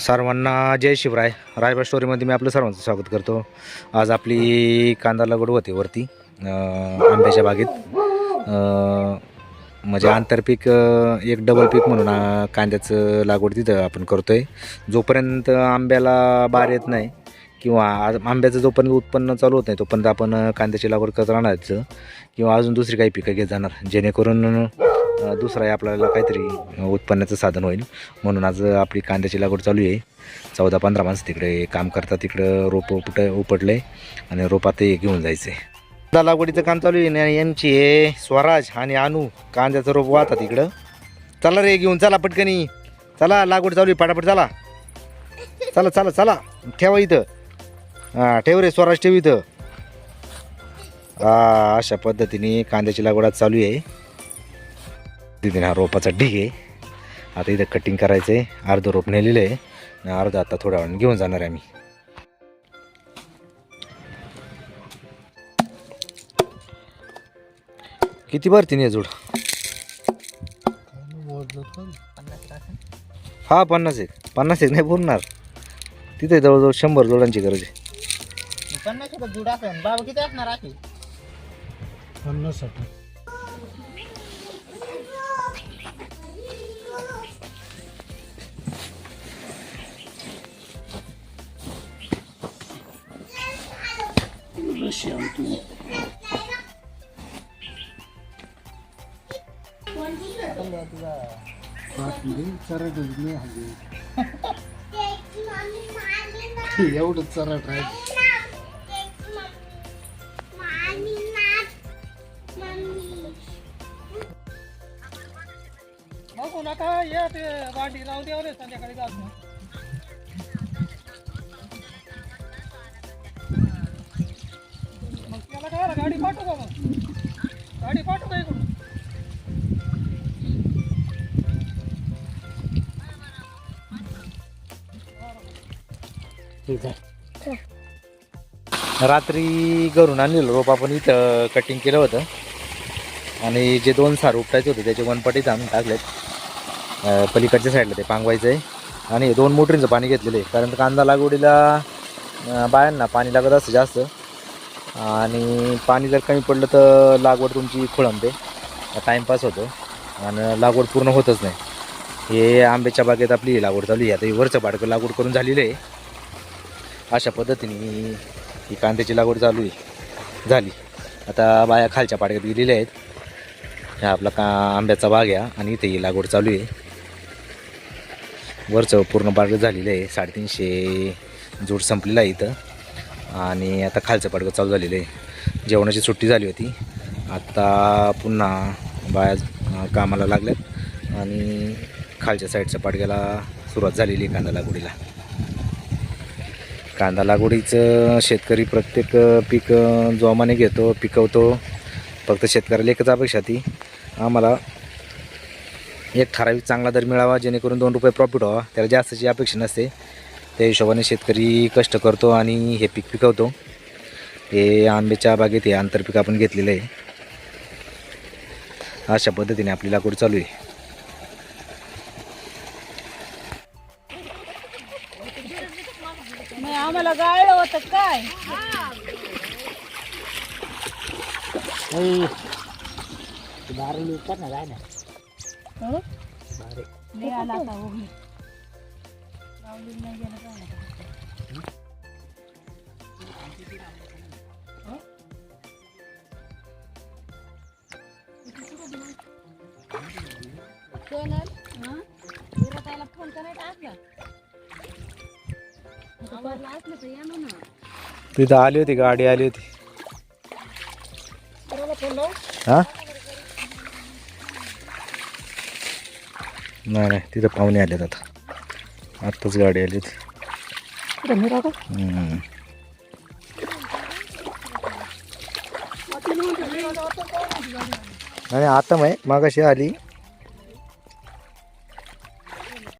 सर्वांना जय शिवराय. रायबा स्टोरीमध्ये मी आपलं सर्वांचं स्वागत करतो. आज आपली कांदा लागवड होते वरती आंब्याच्या बागेत. म्हणजे आंतरपीक एक डबल पीक म्हणून कांद्याचं लागवड तिथं आपण करतो आहे जोपर्यंत आंब्याला बार येत नाही किंवा आंब्याचं जोपर्यंत उत्पन्न चालू होत नाही तोपर्यंत आपण कांद्याची लागवड करत राहणार किंवा अजून दुसरी काही पिकं घेत जाणार जेणेकरून दुसरा आपल्याला काहीतरी उत्पन्नाचं साधन होईल. म्हणून आज आपली कांद्याची लागवड चालू आहे. चौदा पंधरा माणसं तिकडे काम करतात तिकडं रोप उपट आहे आणि रोपातही घेऊन घेऊन आहे कांदा लागवडीचं काम चालू आहे आणि यांची हे स्वराज आणि अनु कांद्याचं रोप वाहतात इकडं. चला रे घेऊन चला पटकनी. चला लागवड चालू आहे. पटापट चला. चला चला चला. ठेवा इथं. हां ठेव रे स्वराज ठेव इथं. अशा पद्धतीने कांद्याची लागवड आज चालू आहे. तिथे हा रोपाचा ढीग आहे. आता इथं कटिंग करायचं आहे अर्धं रोप नेलेलं आहे. आणि अर्धं आता थोड्या वेळाने घेऊन जाणार आहे आम्ही. किती भरती नाही जोड? हा पन्नास एक. पन्नास एक नाही पुरणार. तिथे जवळजवळ शंभर जोडांची गरज आहे. पन्नास बाबा किती असणार असे पन्नास साठी चराट नाही एवढं चराट आहे बघू नका ये ते वाटी राहू दे संध्याकाळी जात गाडी पाठवू का मग गाडी पाठवू का इकडून रात्री घरून आणलेलं रोप आपण इथं कटिंग केलं होतं. आणि जे दोन सार उपटायचे होते त्याचे वनपटीत आणून टाकलेत. पलीकडच्या साईडला ते पांगवायचं आहे आणि दोन मोटरींचं पाणी घेतलेलं आहे. कारण कांदा लागवडीला बायांना पाणी लागत असतं जास्त. आणि पाणी जर कमी पडलं तर लागवड तुमची खोळंबते टाईमपास होतो. आणि लागवड पूर्ण होतच नाही. हे आंब्याच्या बागेत आपली लागवड चालू आहे. आता हे वरचं बाडकं लागवड करून झालेलं आहे. अशा पद्धतीने ही कांद्याची लागवड चालू आहे. झाली. आता बाया खालच्या पाडक्यात गेलेल्या आहेत. ह्या आपला का आंब्याचा बाग आहे आणि इथे ही लागवड चालू आहे. वरचं पूर्ण पाडगं झालेलं आहे. साडेतीनशे जोड संपलेला आहे इथं. आणि आता खालचं पाडगं चालू झालेलं आहे. जेवणाची सुट्टी झाली होती. आत्ता पुन्हा बाया कामाला लागल्यात. आणि खालच्या साईडच्या पाडग्याला सुरुवात झालेली आहे कांदा लागवडीला. कांदा लागवडीचं शेतकरी प्रत्येक पीक जोमाने घेतो पिकवतो. फक्त शेतकऱ्याला एकच अपेक्षा ती. आम्हाला एक ठराविक चांगला दर मिळावा जेणेकरून दोन रुपये प्रॉफिट व्हावा. त्याला जास्तची अपेक्षा नसते. त्या हिशोबाने शेतकरी कष्ट करतो आणि हे पीक पिकवतो. हे आंब्याच्या बागेत हे आंतरपीक आपण घेतलेलं आहे. अशा पद्धतीने आपली लागवड चालू आहे. आम्हाला गाळलं होतं काय? ना ना. आला आता नाही गेलं सोनल, विराताईला फोन करायचा असला असलं तर या म्हणा तिथं आली होती गाडी आली होती. हा? नाही नाही तिथं पाहुणे आलेत आता. आत्ताच गाडी आली होती. हम्म. आणि आता माही मागाशी आली.